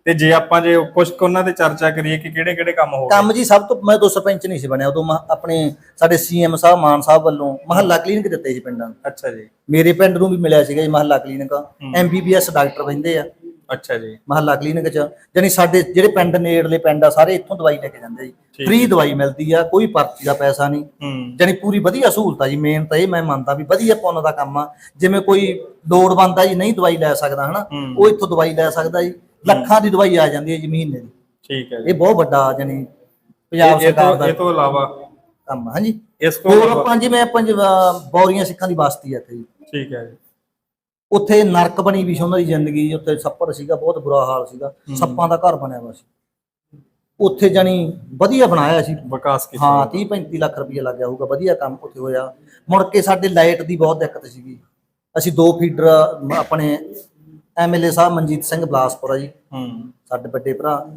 ਤੇ ਜੇ ਆਪਾਂ ਜੇ ਕੁਝ ਉਹਨਾਂ ਤੇ ਚਰਚਾ ਕਰੀਏ ਕਿ ਕਿਹੜੇ ਕਿਹੜੇ ਕੰਮ ਹੋ ਗਏ। ਕੰਮ ਜੀ ਸਭ ਤੋਂ ਮੈਂ ਤੋਂ ਸਰਪੰਚ ਨਹੀਂ ਸੀ ਬਣਿਆ ਉਦੋਂ ਮੈਂ ਆਪਣੇ ਸਾਡੇ ਸੀਐਮ ਸਾਹਿਬ ਮਾਨ ਸਾਹਿਬ ਵੱਲੋਂ ਮਹੱਲਾ ਕਲੀਨਿਕ ਦਿੱਤੇ ਸੀ ਪਿੰਡਾਂ ਨੂੰ। ਅੱਛਾ ਜੀ। ਮੇਰੇ ਪਿੰਡ ਨੂੰ ਵੀ ਮਿਲਿਆ ਸੀਗਾ ਜੀ ਮਹੱਲਾ ਕਲੀਨਿਕ। ਐਮਬੀਬੀਐਸ ਡਾਕਟਰ ਰਹਿੰਦੇ ਆ। ਅੱਛਾ ਜੀ। ਮਹੱਲਾ ਕਲੀਨਿਕ ਚ ਜਾਨੀ ਸਾਡੇ ਜਿਹੜੇ ਪਿੰਡ ਨੇੜਲੇ ਪਿੰਡ ਆ ਸਾਰੇ ਇੱਥੋਂ ਦਵਾਈ ਲੈ ਕੇ ਜਾਂਦੇ ਜੀ। ਫ੍ਰੀ ਦਵਾਈ ਮਿਲਦੀ ਆ ਕੋਈ ਪਰਚੀ ਦਾ ਪੈਸਾ ਨਹੀਂ। ਹੂੰ। ਜਾਨੀ ਪੂਰੀ ਵਧੀਆ ਸਹੂਲਤ ਆ ਜੀ ਮੇਨ ਤਾਂ ਇਹ ਮੈਂ ਮੰਨਦਾ ਵੀ ਵਧੀਆ ਪੁੰਨ ਦਾ ਕੰਮ ਆ। ਜਿਵੇਂ ਕੋਈ ਲੋੜਵੰਦ ਆ ਜੀ ਨਹੀਂ ਦਵਾਈ ਲੈ ਸਕਦਾ ਹਨਾ। ਉਹ ਇੱਥੋਂ ਦਵਾਈ ਲੈ ਸਕਦਾ ਜੀ। ਲੱਖਾਂ ਦੀ ਦਵਾਈ ਆ ਜਾਂਦੀ ਹੈ ਜੀ ਮਹੀਨੇ ਦੀ। ਠੀਕ ਹੈ ਜੀ। ਇਹ ਬਹੁਤ ਵੱਡਾ ਜਾਨੀ ਪੰਜਾਬ ਇਹ ਸਰਕਾਰ ਤੋਂ ਦਾ ਇਹ ਤੋਂ ਇਲਾਵਾ ਕੰਮ ਹਾਂਜੀ। ਇਸ ਤੋਂ ਹੋਰ ਆਪਾਂ ਜਿਵੇਂ ਆਪਾਂ ਜਿਵੇਂ ਬੌਰੀਆਂ ਸਿੱਖਾਂ ਦੀ ਬਸਤੀ ਆ ਇੱਥੇ ਜੀ। ਠੀਕ ਹੈ ਜੀ। ਉੱਥੇ ਨਰਕ ਬਣੀ ਵੀ ਸੀ ਉਹਨਾਂ ਦੀ ਜ਼ਿੰਦਗੀ ਉੱਥੇ ਸੱਪੜ ਸੀਗਾ ਬਹੁਤ ਬੁਰਾ ਹਾਲ ਸੀਗਾ। ਸੱਪਾਂ ਦਾ ਘਰ ਬਣਿਆ ਹੋਇਆ ਸੀ। ਉੱਥੇ ਜਾਨੀ ਵਧੀਆ ਬਣਾਇਆ ਸੀ। ਵਿਕਾਸ ਕੀਤਾ ਹਾਂ 30 35 ਲੱਖ ਰੁਪਏ ਲੱਗ ਗਿਆ ਹੋਊਗਾ ਵਧੀਆ ਕੰਮ ਉੱਥੇ ਹੋਇਆ। ਮੁੜ ਕੇ ਸਾਡੇ ਲਾਈਟ ਦੀ ਬਹੁਤ ਦਿੱਕਤ ਸੀਗੀ। ਅਸੀਂ ਦੋ ਫੀਡਰ ਆਪਣੇ ਐਮਐਲਏ ਸਾਹਿਬ ਮਨਜੀਤ ਸਿੰਘ ਬਲਾਸਪੁਰਾ ਜੀ। ਹੂੰ। ਸਾਡੇ ਵੱਡੇ ਭਰਾ।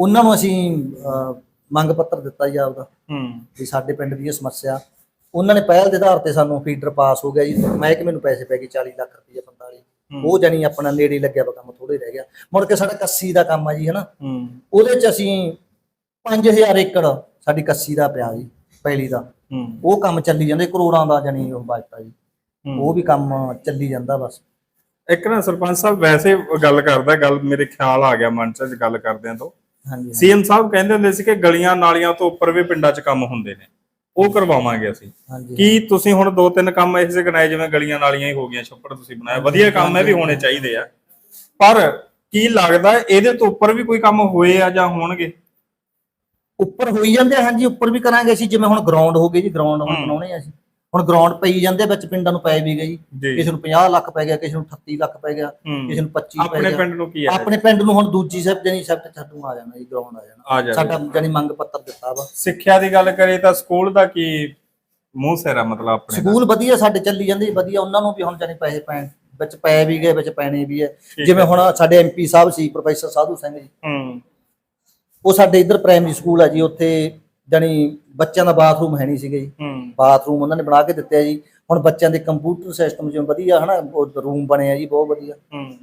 ਉਹਨਾਂ ਨੂੰ ਅਸੀਂ ਅਹ, ਮੰਗ ਪੱਤਰ ਦਿੱਤਾ ਜੀ ਆਪਦਾ। ਹੂੰ। ਵੀ ਸਾਡੇ ਪਿੰਡ ਦੀ ਇਹ ਸਮੱਸਿਆ। ਉਹਨਾਂ ਨੇ ਪਹਿਲ ਦੇ ਆਧਾਰ ਤੇ ਸਾਨੂੰ ਫੀਡਰ ਪਾਸ ਹੋ ਗਿਆ ਜੀ। ਮੈਂ ਕਿ ਮੈਨੂੰ ਪੈਸੇ ਪੈ ਗਏ 40 ਲੱਖ ਰੁਪਏ 45 ਉਹ ਜਾਨੀ ਆਪਣਾ ਨੇੜੇ ਲੱਗਿਆ ਵਾ ਕੰਮ ਥੋੜੇ ਰਹਿ ਗਿਆ। ਮੁੜ ਕੇ ਸਾਡਾ ਕੱਸੀ ਦਾ ਕੰਮ ਆ ਜੀ ਹਨਾ। ਹੂੰ। ਉਹਦੇ ਚ ਅਸੀਂ 5000 ਏਕੜ ਸਾਡੀ ਕੱਸੀ ਦਾ ਪਿਆ ਜੀ ਪੈਲੀ ਦਾ। ਹੂੰ। ਉਹ ਕੰਮ ਚੱਲੀ ਜਾਂਦਾ ਕਰੋੜਾਂ ਦਾ ਜਾਨੀ ਉਹ ਬਚਦਾ ਜੀ। ਹੂੰ। ਉਹ ਵੀ ਕੰਮ ਚੱਲੀ ਜਾਂਦਾ ਬਸ। ਇੱਕ ਨਾ ਸਰਪੰਚ ਸਾਹਿਬ ਵੈਸੇ ਗੱਲ ਕਰਦਾ ਗੱਲ ਮੇਰੇ ਖਿਆਲ ਆ ਗਿਆ ਮਨ ਚ ਗੱਲ ਕਰਦਿਆਂ ਤੋਂ। ਹਾਂਜੀ ਸੀਐਮ ਸਾਹਿਬ ਕਹਿੰਦੇ ਹੁੰਦੇ ਸੀ ਕਿ ਗਲੀਆਂ ਨਾਲੀਆਂ ਤੋਂ ਉੱਪਰ ਵੀ ਪਿੰਡਾਂ 'ਚ ਕੰਮ ਹੁੰਦੇ ਨੇ। ਉਹ ਕਰਵਾਵਾਂਗੇ ਅਸੀਂ। ਕੀ ਤੁਸੀਂ ਹੁਣ ਦੋ ਤਿੰਨ ਕੰਮ ਐਸੇ ਗਣਾਏ ਜਿਵੇਂ ਗਲੀਆਂ ਨਾਲੀਆਂ ਹੀ ਹੋ ਗਈਆਂ ਛੱਪੜ ਤੁਸੀਂ ਬਣਾਇਆ। ਵਧੀਆ ਕੰਮ ਹੈ ਵੀ ਹੋਣੇ ਚਾਹੀਦੇ ਆ। ਪਰ ਕੀ ਲੱਗਦਾ ਇਹਦੇ ਤੋਂ ਉੱਪਰ ਵੀ ਕੋਈ ਕੰਮ ਹੋਏ ਆ ਜਾਂ ਹੋਣਗੇ? ਉੱਪਰ ਹੋਈ ਜਾਂਦੇ ਹਾਂਜੀ ਉੱਪਰ ਵੀ ਕਰਾਂਗੇ ਅਸੀਂ ਜਿਵੇਂ ਹੁਣ ਗਰਾਊਂਡ ਹੋ ਗਏ ਜੀ ਗਰਾਊਂਡ ਹੁਣ। ਬਣਾਉਣੇ ਆ ਅਸੀਂ। ਹੁਣ ਗਰਾਊਂਡ ਪਈ ਜਾਂਦੇ ਆ, ਵਿੱਚ ਪਿੰਡਾਂ ਨੂੰ ਪੈ ਵੀ ਗਈ ਜੀ। ਕਿਸੇ ਨੂੰ 50 ਲੱਖ ਪੈ ਗਿਆ ਕਿਸੇ ਨੂੰ 38 ਲੱਖ ਪੈ ਗਿਆ। ਕਿਸੇ ਨੂੰ 25 ਪੈ ਆਪਣੇ ਗਿਆ। ਪਿੰਡ ਨੂੰ ਕੀ ਹੈ ਆਪਣੇ ਪਿੰਡ ਨੂੰ ਹੁਣ ਦੂਜੀ ਸੈਫਟ ਜਣੀ ਸੈਫਟ ਛੱਡੂ ਆ ਜਾਣਾ ਜੀ ਗਰਾਊਂਡ ਆ ਜਾਣਾ। ਆ ਸਾਡਾ ਜਾਨੀ ਮੰਗ ਪੱਤਰ ਦਿੱਤਾ ਵਾ। ਸਿੱਖਿਆ ਦੀ ਗੱਲ ਕਰੇ ਤਾਂ ਸਕੂਲ ਦਾ ਕੀ ਮੂੰਹ ਸਿਰਾ ਮਤਲਬ ਆਪਣੇ? ਸਕੂਲ ਵਧੀਆ ਸਾਡੇ ਚੱਲੀ ਜਾਂਦੇ ਵਧੀਆ। ਉਹਨਾਂ ਨੂੰ ਵੀ ਹੁਣ ਜਾਨੀ ਪੈਸੇ ਪੈਣ ਵਿੱਚ ਪੈ ਵੀ ਗਏ ਵਿੱਚ ਪੈਣੇ ਵੀ ਹੈ। ਜਿਵੇਂ। ਹੁਣ ਸਾਡੇ ਐਮਪੀ ਸਾਹਿਬ ਸੀ ਪ੍ਰੋਫੈਸਰ ਸਾਧੂ ਸਿੰਘ ਜੀ। ਹੂੰ। ਉਹ ਸਾਡੇ ਇੱਧਰ ਪ੍ਰਾਇਮਰੀ ਸਕੂਲ ਆ ਜੀ ਉੱਥੇ ਜਾਨੀ ਬੱਚਿਆਂ ਦਾ ਬਾਥਰੂਮ ਹੈ ਨਹੀਂ ਸੀਗੇ ਜੀ। ਬਾਥਰੂਮ ਉਹਨਾਂ ਨੇ ਬਣਾ ਕੇ ਦਿੱਤੇ ਆ ਜੀ। ਹੁਣ ਬੱਚਿਆਂ ਦੇ ਕੰਪਿਊਟਰ ਸਿਸਟਮ ਜਿਵੇਂ ਵਧੀਆ ਹਨਾ ਉਹ ਰੂਮ ਬਣੇ ਆ ਜੀ ਬਹੁਤ ਵਧੀਆ।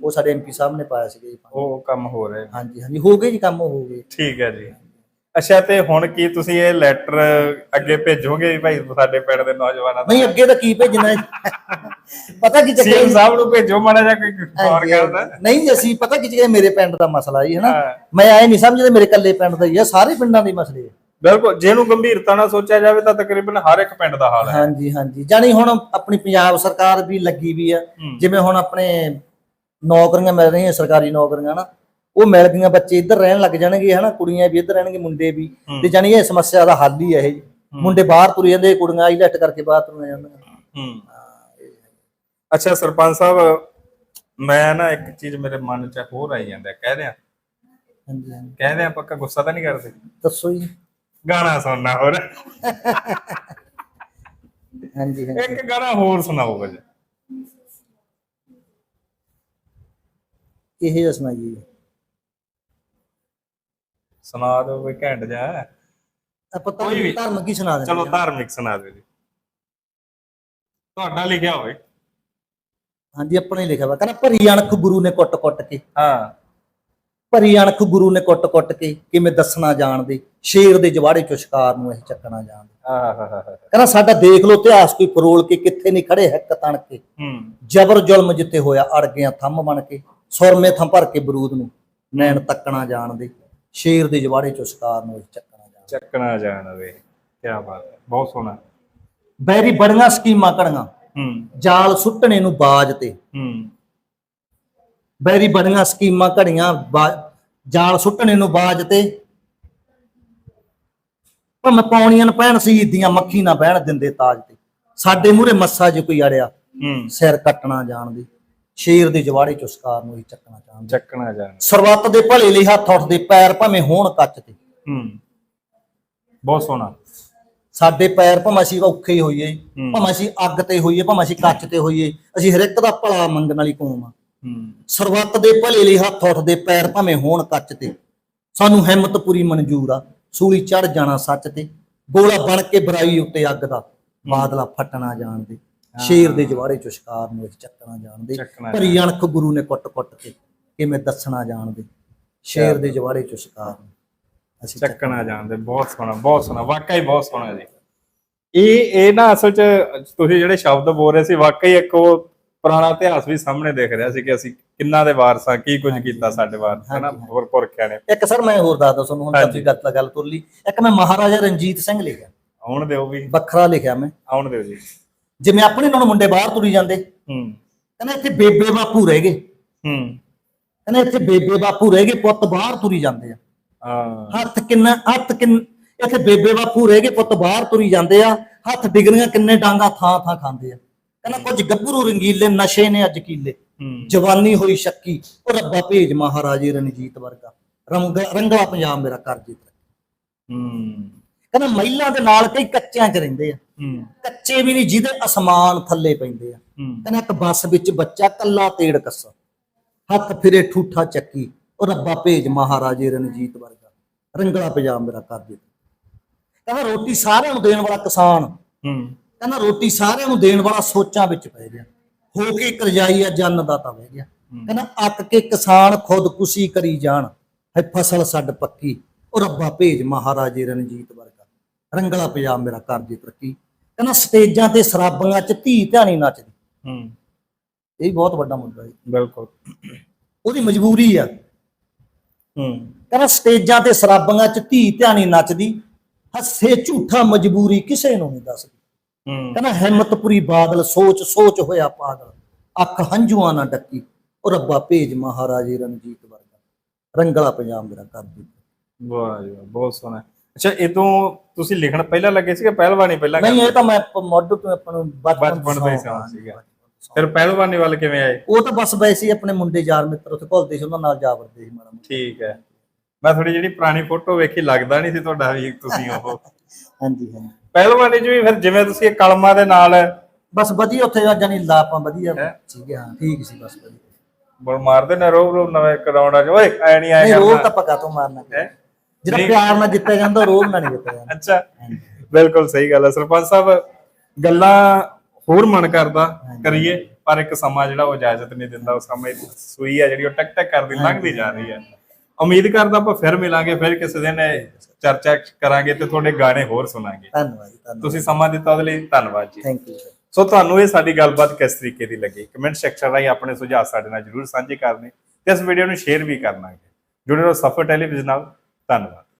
ਉਹ ਸਾਡੇ ਐਮਪੀ ਸਾਹਿਬ ਨੇ ਪਾਇਆ ਸੀਗਾ ਜੀ ਉਹ ਕੰਮ ਹੋ ਰਿਹਾ ਹਾਂਜੀ ਹਾਂਜੀ ਹੋ ਗਏ ਜੀ ਕੰਮ ਹੋ ਗਏ। ਠੀਕ ਹੈ ਜੀ। ਅੱਛਾ ਤੇ ਹੁਣ ਕੀ ਤੁਸੀਂ ਇਹ ਲੈਟਰ ਅੱਗੇ ਭੇਜੋਗੇ ਭਾਈ ਸਾਡੇ ਪਿੰਡ ਦੇ ਨੌਜਵਾਨਾਂ ਦਾ ਨਹੀਂ ਅੱਗੇ ਤਾਂ ਕੀ ਭੇਜਣਾ ਹੈ? ਪਤਾ ਕੀ ਚੱਕਰ ਸੀਐਮ? ਸਾਹਿਬ ਨੂੰ ਭੇਜੋ ਮਾੜਾ ਜਿਹਾ ਕੋਈ ਗੌਰ ਕਰਦਾ ਨਹੀਂ ਜੀ, ਅਸੀਂ ਪਤਾ ਕੀ ਚੱਕਰ ਮੇਰੇ ਪਿੰਡ ਦਾ ਮਸਲਾ ਜੀ ਹਨਾ। ਮੈਂ ਐ ਨਹੀਂ ਸਮਝਦੇ ਮੇਰੇ ਇਕੱਲੇ ਪਿੰਡ ਦਾ ਹੀ ਆ ਸਾਰੇ ਪਿੰਡਾਂ ਦੇ ਮਸਲੇ ਆ। ਬਿਲਕੁਲ ਜੇ ਇਹਨੂੰ ਗੰਭੀਰਤਾ ਨਾਲ ਸੋਚਿਆ ਜਾਵੇ ਤਾਂ ਤਕਰੀਬਨ ਹਰ ਇੱਕ ਪਿੰਡ ਦਾ ਹਾਲ ਹੈ। ਹਾਂਜੀ ਹਾਂਜੀ। ਜਾਨੀ ਹੁਣ ਆਪਣੀ ਪੰਜਾਬ ਸਰਕਾਰ ਵੀ ਲੱਗੀ ਵੀ ਆ। ਜਿਵੇਂ ਹੁਣ ਆਪਣੇ ਨੌਕਰੀਆਂ ਮਿਲ ਰਹੀਆਂ ਸਰਕਾਰੀ ਨੌਕਰੀਆਂ ਨਾ ਉਹ ਮਿਲ ਗਈਆਂ ਬੱਚੇ ਇੱਧਰ ਰਹਿਣ ਲੱਗ ਜਾਣਗੇ ਹਨਾ। ਕੁੜੀਆਂ ਵੀ ਇੱਧਰ ਰਹਿਣਗੇ ਮੁੰਡੇ ਵੀ। ਤੇ ਜਾਨੀ ਇਹ ਸਮੱਸਿਆ ਦਾ ਹੱਲ ਹੀ ਹੈ ਇਹ। ਮੁੰਡੇ ਬਾਹਰ ਤੁਰ ਜਾਂਦੇ ਕੁੜੀਆਂ ਆਈਲੈਟ ਕਰਕੇ ਬਾਹਰ ਤੁਰ ਜਾਂਦੀਆਂ। ਹੂੰ। ਅੱਛਾ ਸਰਪੰਚ ਸਾਹਿਬ ਮੈਂ ਨਾ ਇੱਕ ਚੀਜ਼ ਮੇਰੇ ਮਨ 'ਚ ਹੋਰ ਆਈ ਜਾਂਦਾ ਕਹਿ ਰਿਹਾ। ਹਾਂਜੀ ਹਾਂਜੀ। ਕਹਿ ਰਿਹਾ ਪੱਕਾ ਗੁੱਸਾ ਤਾਂ ਨਹੀਂ ਕਰਦੇ? ਦੱਸੋ ਜੀ। ਗਾਣਾ ਸੁਣਨਾ ਹੋਰ। ਹਾਂਜੀ ਹਾਂਜੀ। ਇੱਕ ਗਾਣਾ ਹੋਰ ਸੁਣਾਓ ਕੁਝ। ਇਹ ਜਿਹਾ ਸੁਣਾਈਏ? ਸੁਣਾ ਦਿਓ ਕੋਈ ਘੈਂਟ ਜਾ ਆਪਾਂ ਕੋਈ ਵੀ। ਧਰਮ ਧਰਮ ਕੀ ਸੁਣਾ ਦਿੰਦੇ ਚਲੋ ਧਾਰਮਿਕ ਸੁਣਾ ਦਿਓ ਜੀ। ਤੁਹਾਡਾ ਲਿਖਿਆ ਹੋਵੇ। ਹਾਂਜੀ ਆਪਣੇ ਹੀ ਲਿਖਿਆ ਵਾ। ਕਹਿੰਦਾ ਭਰੀ ਅਣਖ ਗੁਰੂ ਨੇ ਕੁੱਟ-ਕੁੱਟ ਕੇ। ਹਾਂ। ਭਰੀ ਅਣਖ ਗੁਰੂ ਨੇ ਕੁੱਟ-ਕੁੱਟ ਕੇ ਕਿਵੇਂ ਦੱਸਣਾ ਜਾਣਦੇ ਸ਼ੇਰ ਦੇ ਜਵਾੜੇ ਚੋਂ ਸ਼ਿਕਾਰ ਨੂੰ ਇਹ ਚੱਕਣਾ ਜਾਣਦੇ। ਕਹਿੰਦਾ ਸਾਡਾ ਦੇਖ ਲਓ ਇਤਿਹਾਸ ਕੋਈ ਪਰੋਲ ਕੇ ਕਿੱਥੇ ਨਹੀਂ ਖੜੇ ਹੱਕ ਤਣ ਕੇ। ਹੂੰ। ਜਬਰ ਜ਼ੁਲਮ ਜਿੱਥੇ ਹੋਇਆ ਅੜ ਗਿਆ ਥੰਮ ਬਣ ਕੇ ਸੁਰਮੇ ਥਾਂ ਭਰ ਕੇ ਬਰੂਦ ਨੂੰ ਨੈਣ ਤੱਕਣਾ ਜਾਣਦੇ ਸ਼ੇਰ ਦੇ ਜਵਾੜੇ ਚੋਂ ਸ਼ਿਕਾਰ ਨੂੰ ਇਹ ਚੱਕਣਾ ਜਾਣਦੇ। ਚੱਕਣਾ ਜਾਣ ਵੇ ਕੀ ਬਾਤ ਹੈ ਬਹੁਤ ਸੋਹਣਾ। ਬੈਰੀ ਬੜੀਆਂ ਸਕੀਮਾਂ ਘੜੀਆਂ ਹੂੰ। ਜਾਲ ਸੁੱਟਣੇ ਨੂੰ ਬਾਜ ਤੇ। ਹੂੰ। ਬੈਰੀ ਬੜੀਆਂ ਸਕੀਮਾਂ ਘੜੀਆਂ ਜਾਲ ਸੁੱਟਣੇ ਨੂੰ ਬਾਜ ਤੇ। ਭਮ ਪੌਣੀਆਂ ਨੂੰ ਪੈਣ ਸ਼ਹੀਦੀਆਂ ਮੱਖੀ ਨਾ ਬਹਿਣ ਦਿੰਦੇ ਤਾਜ ਤੇ। ਸਾਡੇ ਮੂਹਰੇ ਮੱਸਾ ਜੇ ਕੋਈ ਅੜਿਆ ਸਿਰ ਕੱਟਣਾ ਜਾਣਦੇ ਸ਼ੇਰ ਦੇ ਜਵਾੜੇ ਚੋਂ ਸ਼ਿਕਾਰ ਨੂੰ ਹੀ ਚੱਕਣਾ ਜਾਣਦੇ ਚੱਕਣਾ ਜਾਣ ਸਰਬੱਤ ਦੇ ਭਲੇ ਲਈ ਹੱਥ ਉੱਠਦੇ ਪੈਰ ਭਾਵੇਂ ਹੋਣ ਕੱਚ ਤੇ। ਹੂੰ। ਬਹੁਤ ਸੋਹਣਾ। ਸਾਡੇ ਪੈਰ ਭਾਵੇਂ ਅਸੀਂ ਔਖੇ ਹੀ। ਹੋਈਏ। ਭਾਵੇਂ ਅਸੀਂ ਅੱਗ ਤੇ ਹੋਈਏ ਭਾਵੇਂ ਅਸੀਂ ਕੱਚ ਤੇ ਹੋਈਏ ਅਸੀਂ ਹਰ ਇੱਕ ਦਾ ਭਲਾ ਮੰਗਣ ਵਾਲੀ ਕੌਮ ਆ। ਸਰਬੱਤ ਦੇ ਭਲੇ ਲਈ ਹੱਥ ਉੱਠਦੇ ਪੈਰ ਭਾਵੇਂ ਹੋਣ ਕੱਚ ਤੇ। ਸਾਨੂੰ ਹਿੰਮਤ ਪੂਰੀ ਮਨਜ਼ੂਰ ਆ ਸੂਲੀ ਚੜ ਜਾਣਾ ਸੱਚ ਤੇ। ਗੋਲਾ ਬਣ ਕੇ ਬੁਰਾਈ ਉੱਤੇ ਅੱਗ ਦਾ ਬਾਦਲਾ ਫਟਣਾ ਜਾਣਦੇ ਸ਼ੇਰ ਦੇ ਜਵਾੜੇ ਚੋਂ ਸ਼ਿਕਾਰ ਨੂੰ ਚੱਕਣਾ ਜਾਣਦੇ ਭਰੀ ਅਣਖ ਗੁਰੂ ਨੇ ਕੁੱਟ-ਕੁੱਟ ਕੇ ਕਿਵੇਂ ਦੱਸਣਾ ਜਾਣਦੇ ਸ਼ੇਰ ਦੇ ਜਵਾੜੇ ਚੋਂ ਸ਼ਿਕਾਰ ਨੂੰ ਅਸੀਂ ਚੱਕ- ਚੱਕਣਾ ਜਾਣਦੇ ਬਹੁਤ ਸੋਹਣਾ ਬਹੁਤ ਸੋਹਣਾ ਵਾਕਈ ਬਹੁਤ ਸੋਹਣਾ ਜੀ। ਇਹ ਇਹ ਨਾ ਅਸਲ ਚ ਤੁਸੀਂ ਜਿਹੜੇ ਸ਼ਬਦ ਬੋਲ ਰਹੇ ਸੀ ਵਾਕਈ ਇੱਕ ਉਹ ਪੁਰਾਣਾ ਇਤਿਹਾਸ ਵੀ ਸਾਹਮਣੇ ਦਿਖ ਰਿਹਾ ਸੀ ਕਿ ਅਸੀਂ ਕਿੰਨਾ ਦੇ ਵਾਰਸਾਂ ਕੀ ਕੁਝ ਕੀਤਾ ਸਾਡੇ ਵਾਰਸ ਹਨਾ। ਹੋਰ ਪੁਰਖਿਆਂ ਨੇ। ਇੱਕ ਸਰ ਮੈਂ ਹੋਰ ਦੱਸਦਾ ਤੁਹਾਨੂੰ ਹੁਣ। ਕਾਫੀ ਗੱਲ ਗੱਲ ਤੁਰ ਲਈ। ਇੱਕ ਮੈਂ ਮਹਾਰਾਜਾ ਰਣਜੀਤ ਸਿੰਘ ਲਿਖਿਆ। ਆਉਣ ਦਿਓ ਵੀ। ਵੱਖਰਾ ਲਿਖਿਆ ਮੈਂ। ਆਉਣ ਦਿਓ ਜੀ। ਜਿਵੇਂ ਆਪਣੇ ਨਾਲ ਮੁੰਡੇ ਬਾਹਰ ਤੁਰੀ ਜਾਂਦੇ। ਹੂੰ। ਕਹਿੰਦਾ ਇੱਥੇ ਬੇਬੇ ਬਾਪੂ ਰਹਿ ਗਏ। ਹੂੰ। ਕਹਿੰਦਾ ਇੱਥੇ ਬੇਬੇ ਬਾਪੂ ਰਹਿ ਗਏ ਪੁੱਤ ਬਾਹਰ ਤੁਰੀ ਜਾਂਦੇ ਆ। ਹਾਂ। ਹੱਥ ਕਿੰਨਾ ਹੱਥ ਕਿੰਨ ਇੱਥੇ ਬੇਬੇ ਬਾਪੂ ਰਹਿ ਗਏ ਪੁੱਤ ਬਾਹਰ ਤੁਰੀ ਜਾਂਦੇ ਆ। ਹੱਥ ਡਿਗਰੀਆਂ ਕਿੰਨੇ ਡਾਂਗਾ ਥਾਂ ਥਾਂ ਖਾਂਦੇ ਆ। ਕਹਿੰਦਾ ਕੁਝ ਗੱਭਰੂ ਰੰਗੀਲੇ ਨਸ਼ੇ ਨੇ ਅੱਜ ਕੀਲੇ। ਜਵਾਨੀ ਹੋਈ ਸ਼ੱਕੀ। ਉਹ ਰੱਬਾ ਭੇਜ ਮਹਾਰਾਜੇ ਰਣਜੀਤ ਵਰਗਾ। ਰੰਗ ਰੰਗਲਾ ਪੰਜਾਬ ਮੇਰਾ ਕਰ ਜਿੱਤ ਹੂੰ। ਕਹਿੰਦਾ ਮਹਿਲਾ ਦੇ ਨਾਲ ਕਈ ਕੱਚਿਆਂ 'ਚ ਰਹਿੰਦੇ ਆ। ਕੱਚੇ ਵੀ ਨਹੀਂ ਜਿਹਦੇ ਅਸਮਾਨ ਥੱਲੇ ਪੈਂਦੇ ਆ। ਕਹਿੰਦਾ ਇੱਕ ਬੱਸ ਵਿੱਚ ਬੱਚਾ ਕੱਲਾ ਤੇੜ ਕੱਸਾ। ਹੱਥ ਫਿਰੇ ਠੂਠਾ ਚੱਕੀ। ਉਹ ਰੱਬਾ ਭੇਜ ਮਹਾਰਾਜੇ ਰਣਜੀਤ ਵਰਗਾ। ਰੰਗਲਾ ਪੰਜਾਬ ਮੇਰਾ ਕਰ ਦੇ ਕਹਿੰਦਾ ਰੋਟੀ ਸਾਰਿਆਂ ਨੂੰ ਦੇਣ ਵਾਲਾ ਕਿਸਾਨ। ਹੂੰ। ਕਹਿੰਦਾ ਰੋਟੀ ਸਾਰਿਆਂ ਨੂੰ ਦੇਣ ਵਾਲਾ ਸੋਚਾਂ ਵਿੱਚ ਪੈ ਗਿਆ। ਹੋ ਕੇ ਕਰਜਾਈ ਆ ਜਨ ਦਾ ਤਾਂ ਵਹਿ ਗਿਆ। ਕਹਿੰਦਾ ਅੱਕ ਕੇ ਕਿਸਾਨ ਖੁਦਕੁਸ਼ੀ ਕਰੀ ਜਾਣ ਹੈ ਫਸਲ ਛੱਡ ਪੱਕੀ। ਉਹ ਰੱਬਾ ਭੇਜ ਮਹਾਰਾਜੇ ਰਣਜੀਤ ਵਰਗਾ। ਰੰਗਲਾ ਪੰਜਾਬ ਮੇਰਾ ਕਰ ਦੇ ਤਰੱਕੀ। ਕਹਿੰਦਾ ਸਟੇਜਾਂ ਤੇ ਸਰਾਬਾਂ 'ਚ ਧੀ ਧਿਆਣੀ ਨੱਚਦੀ। ਹੂੰ। ਇਹ ਬਹੁਤ ਵੱਡਾ ਮੁੱਦਾ ਹੈ। ਬਿਲਕੁਲ। ਉਹਦੀ ਮਜਬੂਰੀ ਆ। ਹੂੰ। ਕਹਿੰਦਾ ਸਟੇਜਾਂ ਤੇ ਸਰਾਬਾਂ 'ਚ ਧੀ ਧਿਆਣੀ ਨੱਚਦੀ। ਹੱਸੇ ਝੂਠਾ ਮਜਬੂਰੀ ਕਿਸੇ ਨੂੰ ਨਹੀਂ ਦੱਸਦੀ। ਕਹਿੰਦਾ ਹਿੰਮਤਪੁਰੀ ਬਾਦਲ ਸੋਚ ਸੋਚ ਹੋਇਆ ਪਾਗਲ। ਅੱਖ ਹੰਝੂਆਂ ਨਾ ਡੱਕੀ ਉਹ ਰੱਬਾ ਭੇਜ ਮਹਾਰਾਜੇ ਰਣਜੀਤ ਵਰਗਾ। ਰੰਗਲਾ ਪੰਜਾਬ ਮੇਰਾ ਕਰ ਦਿੱਤਾ ਵਾਹ ਜੀ ਬਹੁਤ ਸੋਹਣਾ। ਅੱਛਾ ਇਹ ਤੋਂ ਤੁਸੀਂ ਲਿਖਣ ਪਹਿਲਾਂ ਲੱਗੇ ਸੀਗੇ ਪਹਿਲਵਾਨੀ ਪਹਿਲਾਂ ਨਹੀਂ ਇਹ ਤਾਂ ਮੈਂ ਮੁੱਢ ਤੋਂ ਆਪਾਂ ਨੂੰ ਬਚਪਨ ਤੋਂ ਹੀ। ਸ਼ੌਕ ਸੀਗਾ। ਫਿਰ ਪਹਿਲਵਾਨੀ ਵੱਲ ਕਿਵੇਂ ਆਏ? ਉਹ ਤਾਂ ਬਸ ਵੈਸੇ ਹੀ ਆਪਣੇ ਮੁੰਡੇ ਯਾਰ ਮਿੱਤਰ ਉੱਥੇ ਘੁਲਦੇ ਸੀ ਉਹਨਾਂ ਨਾਲ ਜਾ ਵਰਦੇ ਸੀ ਮਾੜਾ। ਠੀਕ ਹੈ। ਮੈਂ ਥੋੜੀ ਜਿਹੜੀ ਪੁਰਾਣੀ ਫੋਟੋ ਵੇਖੀ ਲੱਗਦਾ ਨਹੀਂ ਸੀ ਤੁਹਾਡਾ ਵੀ ਤੁਸੀਂ ਉਹ। ਹਾਂਜੀ ਹਾਂਜੀ। ਪਹਿਲਵਾਨੀ ਚ ਵੀ ਫਿਰ ਜਿਵੇਂ ਤੁਸੀਂ ਇਹ ਕਲਮਾਂ ਦੇ ਨਾਲ ਬਸ ਵਧੀਆ ਉੱਥੇ ਜਾਨੀ ਲਾਪਾਂ ਵਧੀਆ ਸੀਗੇ ਹਾਂ? ਠੀਕ ਸੀ ਬਸ ਵਧੀਆ। ਬਲ ਮਾਰਦੇ ਨੇ ਰੋਬ ਰੋਬ ਨਵੇਂ ਕਰਾਉਣਾ ਚ ਓਏ ਐ ਨਹੀਂ ਆਇਆ ਕਰਨਾ ਤਾਂ ਪੱਕਾ ਤੋਂ ਮਾਰਨਾ? ਹੈਂ? ਜਿਹੜਾ ਪਿਆਰ ਨਾਲ ਜਿੱਤਿਆ ਜਾਂਦਾ ਰੋਲ ਨਾਲ ਨਹੀਂ ਜਿੱਤਿਆ ਜਾਂਦਾ। ਅੱਛਾ। ਬਿਲਕੁਲ ਸਹੀ ਗੱਲ ਹੈ ਸਰਪੰਚ ਸਾਹਿਬ ਗੱਲਾਂ ਹੋਰ ਮਨ ਕਰਦਾ ਕਰੀਏ ਪਰ ਇੱਕ ਸਮਾਂ ਜਿਹੜਾ ਉਹ ਇਜਾਜ਼ਤ ਨਹੀਂ ਦਿੰਦਾ ਉਹ ਸਮਾਂ ਸੂਈ ਹੈ ਜਿਹੜੀ ਉਹ ਟਕ ਟਕ ਕਰਦੀ ਲੰਘਦੀ ਜਾ ਰਹੀ ਹੈ ਉਮੀਦ ਕਰਦਾ ਆਪਾਂ ਫਿਰ ਮਿਲਾਂਗੇ ਫਿਰ ਕਿਸੇ ਦਿਨ ਚਰਚਾ ਕਰਾਂਗੇ ਤੇ ਤੁਹਾਡੇ ਗਾਣੇ ਹੋਰ ਸੁਣਾਂਗੇ। ਧੰਨਵਾਦ ਜੀ, ਧੰਨਵਾਦ। ਤੁਸੀਂ ਸਮਾਂ ਦਿੱਤਾ ਉਹਦੇ ਲਈ ਧੰਨਵਾਦ ਜੀ। ਥੈਂਕ ਯੂ ਸੋ ਤੁਹਾਨੂੰ ਇਹ ਸਾਡੀ ਗੱਲਬਾਤ ਕਿਸ ਤਰੀਕੇ ਦੀ ਲੱਗੀ? ਕਮੈਂਟ ਸੈਕਸ਼ਨ ਰਾਹੀਂ ਆਪਣੇ ਸੁਝਾਅ ਸਾਡੇ ਨਾਲ ਜਰੂਰ ਸਾਂਝੇ ਕਰਨੇ ਤੇ ਇਸ ਵੀਡੀਓ ਨੂੰ ਸ਼ੇਅਰ ਵੀ ਕਰਨਾ ਜੁੜੇ ਰਹੋ ਸਫਰ ਟੈਲੀਵਿਜ਼ਨ ਨਾਲ। ਧੰਨਵਾਦ।